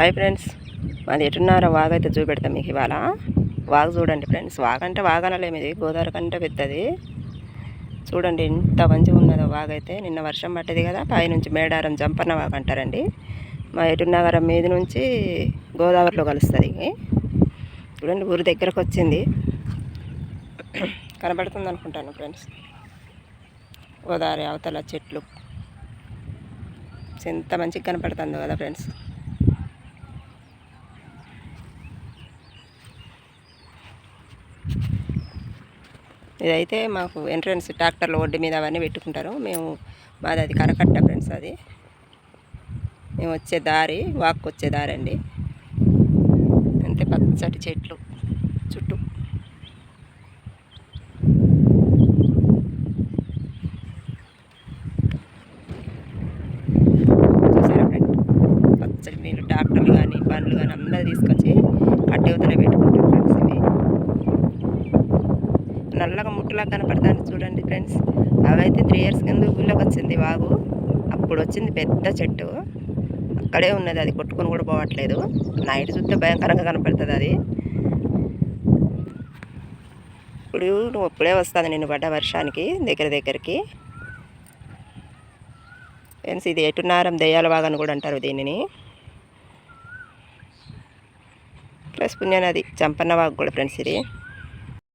Hi friends. మాది ఎటున్నారో వాగు అయితే చూపెడతాం మీకు ఇవాళ. వాగు చూడండి ఫ్రెండ్స్. వాగు అంటే వాగనలేము ఇది. గోదావరి కంటే పెద్దది. చూడండి ఎంత మంచిగా ఉన్నదో వాగు అయితే. నిన్న వర్షం పట్టేది కదా పైనుంచి మేడారం జంపన్న వాగు అంటారండి. మా ఎటునగరం మీద నుంచి గోదావరిలో కలుస్తుంది చూడండి ఊరి దగ్గరకు వచ్చింది. కనబడుతుంది అనుకుంటాను ఫ్రెండ్స్. గోదావరి అవతల చెట్లు. ఎంత మంచిగా కనపడుతుందో కదా ఫ్రెండ్స్. ఇదైతే మాకు ఎంట్రన్స్ ట్రాక్టర్లు ఒడ్డు మీద అవన్నీ పెట్టుకుంటారు. మేము మాది అది కరకట్ట ఫ్రెండ్స్ అది. మేము వచ్చే దారి వాక్ వచ్చే దారి అండి. అంతే పచ్చటి చెట్లు చుట్టూ. చూసారా ఫ్రెండ్ పచ్చటి నీళ్ళు ట్రాక్టర్లు కానీ బండ్లు కానీ అందరూ తీసుకొచ్చి అడ్డవతలే పెట్టుకుంటారు. నల్లగా ముట్టులా కనపడతాను చూడండి ఫ్రెండ్స్. అవైతే త్రీ ఇయర్స్ కింద ఊళ్ళోకి వచ్చింది వాగు అప్పుడు వచ్చింది పెద్ద చెట్టు. అక్కడే ఉన్నది అది కొట్టుకొని కూడా పోవట్లేదు. నైట్ చూస్తే భయంకరంగా కనపడుతుంది అది. ఇప్పుడు నువ్వు ఇప్పుడే వస్తుంది నేను పడ్డ వర్షానికి దగ్గర దగ్గరికి. ఫ్రెండ్స్ ఇది ఎటున్నారం దెయ్యాల వాగు అని కూడా అంటారు దీనిని. ప్లస్ పుణ్యనది చంపన్న వాగు కూడా ఫ్రెండ్స్ ఇది.